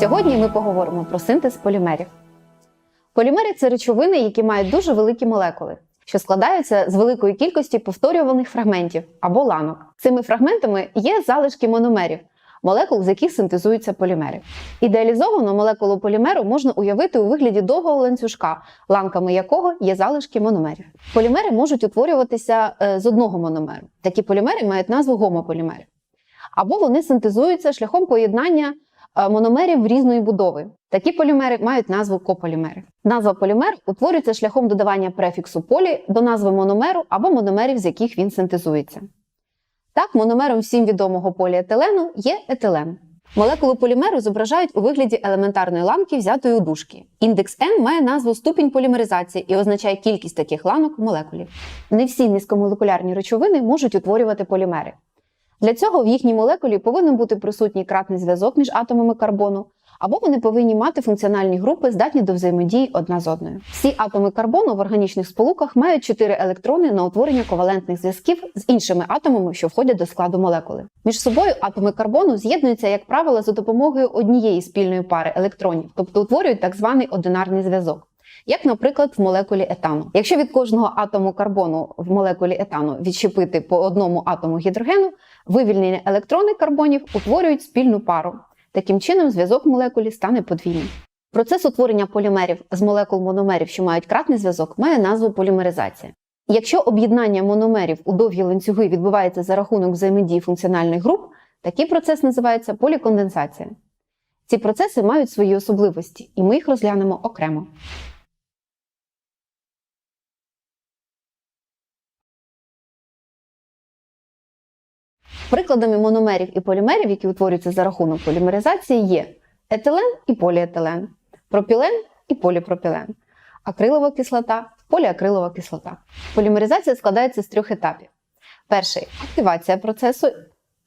Сьогодні ми поговоримо про синтез полімерів. Полімери це речовини, які мають дуже великі молекули, що складаються з великої кількості повторюваних фрагментів або ланок. Цими фрагментами є залишки мономерів, молекул, з яких синтезуються полімери. Ідеалізовану молекулу полімеру можна уявити у вигляді довгого ланцюжка, ланками якого є залишки мономерів. Полімери можуть утворюватися е, з одного мономеру. Такі полімери мають назву гомополімери. Або вони синтезуються шляхом поєднання мономерів різної будови. Такі полімери мають назву кополімери. Назва полімер утворюється шляхом додавання префіксу полі до назви мономеру або мономерів, з яких він синтезується. Так, мономером всім відомого поліетилену є етилен. Молекулу полімеру зображають у вигляді елементарної ланки, взятої у дужки. Індекс n має назву ступінь полімеризації і означає кількість таких ланок в молекулі. Не всі низькомолекулярні речовини можуть утворювати полімери. Для цього в їхній молекулі повинен бути присутній кратний зв'язок між атомами карбону, або вони повинні мати функціональні групи, здатні до взаємодії одна з одною. Всі атоми карбону в органічних сполуках мають 4 електрони на утворення ковалентних зв'язків з іншими атомами, що входять до складу молекули. Між собою атоми карбону з'єднуються, як правило, за допомогою однієї спільної пари електронів, тобто утворюють так званий одинарний зв'язок. Як, наприклад, в молекулі етану. Якщо від кожного атому карбону в молекулі етану відщепити по одному атому гідрогену, вивільнені електрони карбонів утворюють спільну пару. Таким чином, зв'язок молекулі стане подвійним. Процес утворення полімерів з молекул мономерів, що мають кратний зв'язок, має назву полімеризація. Якщо об'єднання мономерів у довгі ланцюги відбувається за рахунок взаємодії функціональних груп, такий процес називається поліконденсація. Ці процеси мають свої особливості, і ми їх розглянемо окремо. Прикладами мономерів і полімерів, які утворюються за рахунок полімеризації, є етилен і поліетилен, пропілен і поліпропілен, акрилова кислота, поліакрилова кислота. Полімеризація складається з трьох етапів. Перший активація процесу.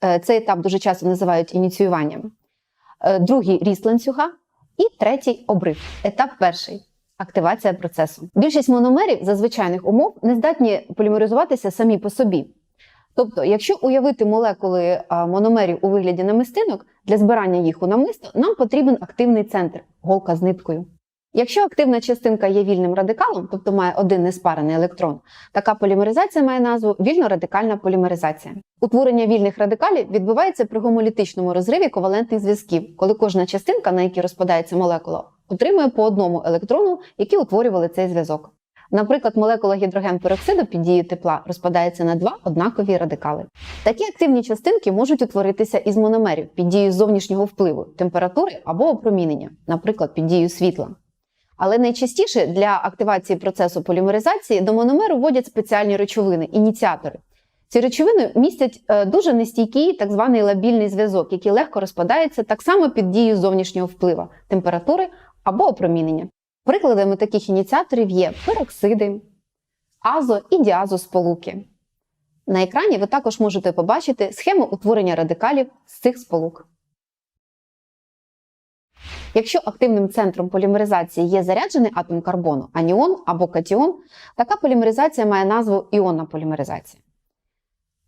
Е, Цей етап дуже часто називають ініціюванням. Е, Другий ріст ланцюга. І третій обрив. Етап перший активація процесу. Більшість мономерів за звичайних умов не здатні полімеризуватися самі по собі. Тобто, якщо уявити молекули мономерів у вигляді намистинок, для збирання їх у намисто нам потрібен активний центр голка з ниткою. Якщо активна частинка є вільним радикалом, тобто має один неспарений електрон, така полімеризація має назву вільнорадикальна полімеризація. Утворення вільних радикалів відбувається при гомолітичному розриві ковалентних зв'язків, коли кожна частинка, на якій розпадається молекула, отримує по одному електрону, які утворювали цей зв'язок. Наприклад, молекула гідрогенпероксиду під дією тепла розпадається на два однакові радикали. Такі активні частинки можуть утворитися із мономерів під дією зовнішнього впливу, температури або опромінення, наприклад, під дією світла. Але найчастіше для активації процесу полімеризації до мономеру вводять спеціальні речовини ініціатори. Ці речовини містять е, дуже нестійкий так званий лабільний зв'язок, який легко розпадається так само під дією зовнішнього впливу, температури або опромінення. Прикладами таких ініціаторів є пероксиди, азо і діазосполуки. На екрані ви також можете побачити схему утворення радикалів з цих сполук. Якщо активним центром полімеризації є заряджений атом карбону, аніон або катіон, така полімеризація має назву іонна полімеризація.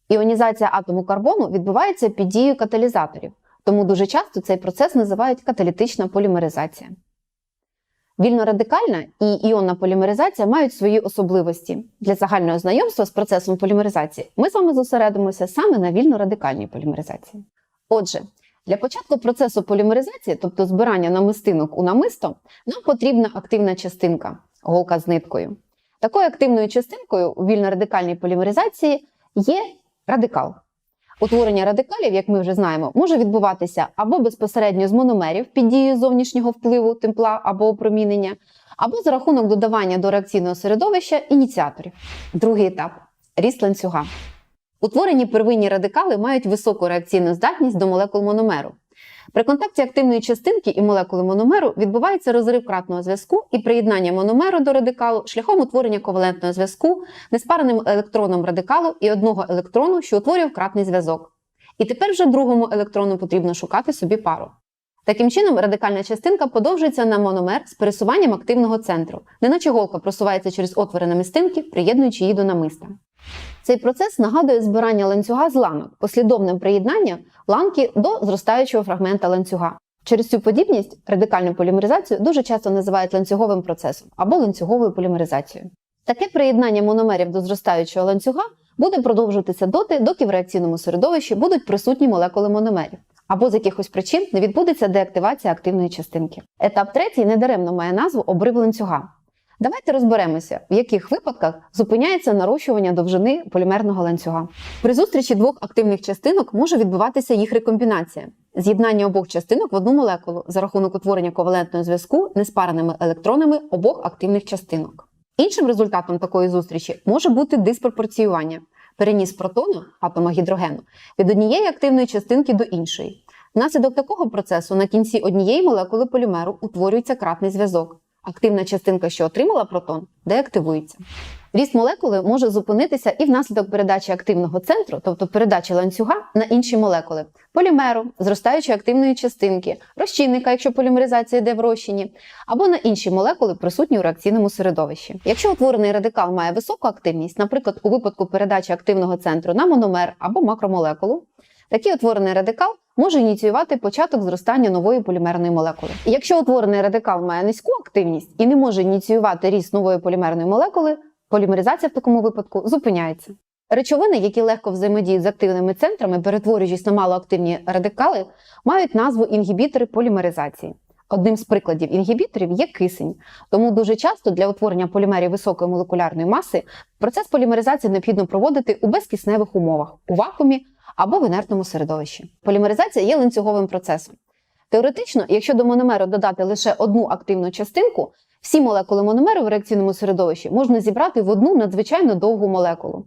Іонізація атому карбону відбувається під дією каталізаторів, тому дуже часто цей процес називають каталітична полімеризація. Вільнорадикальна і іонна полімеризація мають свої особливості. Для загального знайомства з процесом полімеризації ми з вами зосередимося саме на вільнорадикальній полімеризації. Отже, для початку процесу полімеризації, тобто збирання намистинок у намисто, нам потрібна активна частинка голка з ниткою. Такою активною частинкою у вільнорадикальній полімеризації є радикал. Утворення радикалів, як ми вже знаємо, може відбуватися або безпосередньо з мономерів під дією зовнішнього впливу тепла або опромінення, або за рахунок додавання до реакційного середовища ініціаторів. Другий етап ріст ланцюга. Утворені первинні радикали мають високу реакційну здатність до молекул мономеру. При контакті активної частинки і молекули мономеру відбувається розрив кратного зв'язку і приєднання мономеру до радикалу шляхом утворення ковалентного зв'язку неспареним електроном радикалу і одного електрону, що утворює кратний зв'язок. І тепер вже другому електрону потрібно шукати собі пару. Таким чином, радикальна частинка подовжується на мономер з пересуванням активного центру, неначе голка просувається через отвори намистинки, приєднуючи її до намиста. Цей процес нагадує збирання ланцюга з ланок, послідовним приєднанням ланки до зростаючого фрагмента ланцюга. Через цю подібність радикальну полімеризацію дуже часто називають ланцюговим процесом або ланцюговою полімеризацією. Таке приєднання мономерів до зростаючого ланцюга буде продовжуватися доти, доки в реакційному середовищі будуть присутні молекули мономерів, або з якихось причин не відбудеться деактивація активної частинки. Етап третій недаремно має назву обрив ланцюга. Давайте розберемося, в яких випадках зупиняється нарощування довжини полімерного ланцюга. При зустрічі двох активних частинок може відбуватися їх рекомбінація з'єднання обох частинок в одну молекулу за рахунок утворення ковалентного зв'язку неспареними електронами обох активних частинок. Іншим результатом такої зустрічі може бути диспропорціювання переніс протону атома гідрогену від однієї активної частинки до іншої. Внаслідок такого процесу на кінці однієї молекули полімеру утворюється кратний зв'язок. Активна частинка, що отримала протон, деактивується. Ріст молекули може зупинитися і внаслідок передачі активного центру, тобто передачі ланцюга на інші молекули полімеру, зростаючої активної частинки, розчинника, якщо полімеризація йде в розчині, або на інші молекули, присутні у реакційному середовищі. Якщо утворений радикал має високу активність, наприклад, у випадку передачі активного центру на мономер або макромолекулу, такий утворений радикал може ініціювати початок зростання нової полімерної молекули. І якщо утворений радикал має низьку активність і не може ініціювати ріст нової полімерної молекули, полімеризація в такому випадку зупиняється. Речовини, які легко взаємодіють з активними центрами, перетворюючись на малоактивні радикали, мають назву інгібітори полімеризації. Одним з прикладів інгібіторів є кисень, тому дуже часто для утворення полімерів високої молекулярної маси процес полімеризації необхідно проводити у безкисневих умовах, у вакуумі або в інертному середовищі. Полімеризація є ланцюговим процесом. Теоретично, якщо до мономеру додати лише одну активну частинку, всі молекули мономеру в реакційному середовищі можна зібрати в одну надзвичайно довгу молекулу.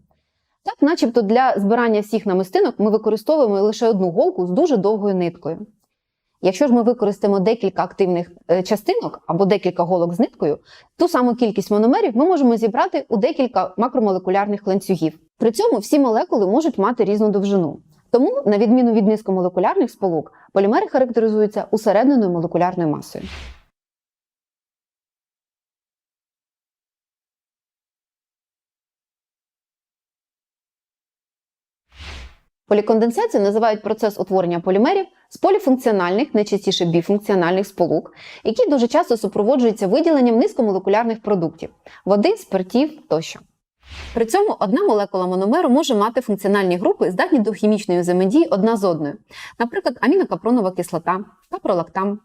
Так, начебто для збирання всіх намистинок ми використовуємо лише одну голку з дуже довгою ниткою. Якщо ж ми використаємо декілька активних е, частинок або декілька голок з ниткою, ту саму кількість мономерів ми можемо зібрати у декілька макромолекулярних ланцюгів. При цьому всі молекули можуть мати різну довжину. Тому, на відміну від низькомолекулярних сполук, полімери характеризуються усередненою молекулярною масою. Поліконденсацією називають процес утворення полімерів з поліфункціональних, найчастіше біфункціональних сполук, які дуже часто супроводжуються виділенням низькомолекулярних продуктів води, спиртів тощо. При цьому одна молекула мономеру може мати функціональні групи, здатні до хімічної взаємодії одна з одною, наприклад, амінокапронова кислота, капролактам.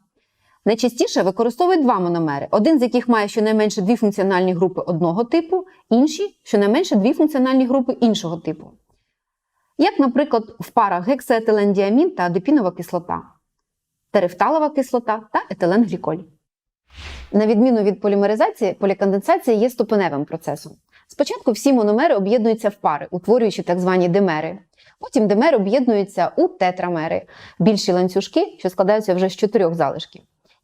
Найчастіше використовують два мономери, один з яких має щонайменше дві функціональні групи одного типу, інші щонайменше дві функціональні групи іншого типу. Як, наприклад, в парах гексаетилендіамін та адепінова кислота, терефталова кислота та етиленгліколь. На відміну від полімеризації, поліконденсація є ступеневим процесом. Спочатку всі мономери об'єднуються в пари, утворюючи так звані димери. Потім димери об'єднуються у тетрамери, більші ланцюжки, що складаються вже з чотирьох залишків.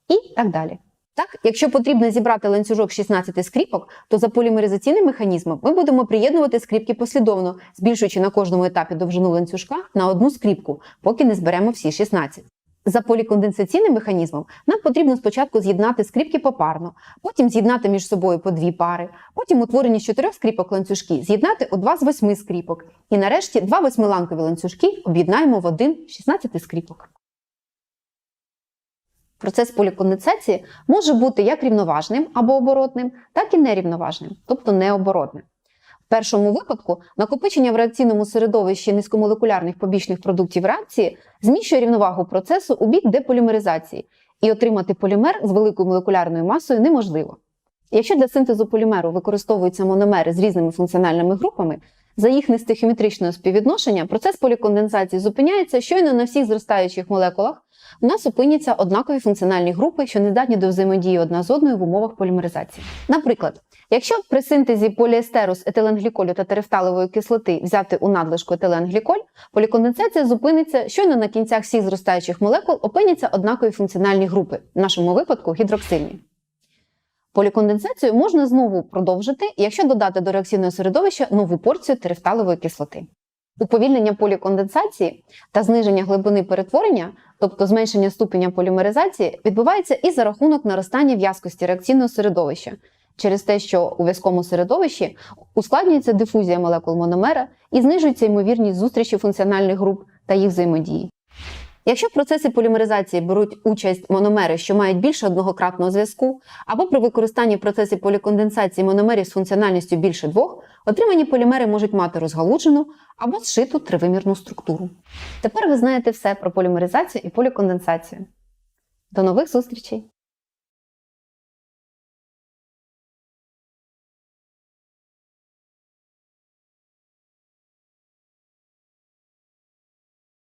І так далі. Так, якщо потрібно зібрати ланцюжок 16 скріпок, то за полімеризаційним механізмом ми будемо приєднувати скріпки послідовно, збільшуючи на кожному етапі довжину ланцюжка на одну скріпку, поки не зберемо всі 16. За поліконденсаційним механізмом нам потрібно спочатку з'єднати скріпки попарно, потім з'єднати між собою по дві пари, потім утворені з чотирьох скріпок ланцюжки з'єднати у два з восьми скріпок. І нарешті два восьмиланкові ланцюжки об'єднаємо в один з 16 скріпок. Процес поліконденсації може бути як рівноважним або оборотним, так і нерівноважним, тобто необоротним. В першому випадку накопичення в реакційному середовищі низькомолекулярних побічних продуктів реакції зміщує рівновагу процесу у бік деполімеризації, і отримати полімер з великою молекулярною масою неможливо. Якщо для синтезу полімеру використовуються мономери з різними функціональними групами, за їх нестихіметричного співвідношення процес поліконденсації зупиняється щойно на всіх зростаючих молекулах. У нас опиняться однакові функціональні групи, що не здатні до взаємодії одна з одною в умовах полімеризації. Наприклад, якщо при синтезі поліестеру з етиленгліколю та терефталової кислоти взяти у надлишку етиленгліколь, поліконденсація зупиниться щойно на кінцях всіх зростаючих молекул опиняться однакові функціональні групи, в нашому випадку гідроксильні. Поліконденсацію можна знову продовжити, якщо додати до реакційного середовища нову порцію терефталової кислоти. Уповільнення поліконденсації та зниження глибини перетворення, тобто зменшення ступеня полімеризації, відбувається і за рахунок наростання в'язкості реакційного середовища, через те, що у в'язкому середовищі ускладнюється дифузія молекул мономера і знижується ймовірність зустрічі функціональних груп та їх взаємодії. Якщо в процесі полімеризації беруть участь мономери, що мають більше одногократного зв'язку, або при використанні в процесі поліконденсації мономерів з функціональністю більше двох, отримані полімери можуть мати розгалуджену або зшиту тривимірну структуру. Тепер ви знаєте все про полімеризацію і поліконденсацію. До нових зустрічей!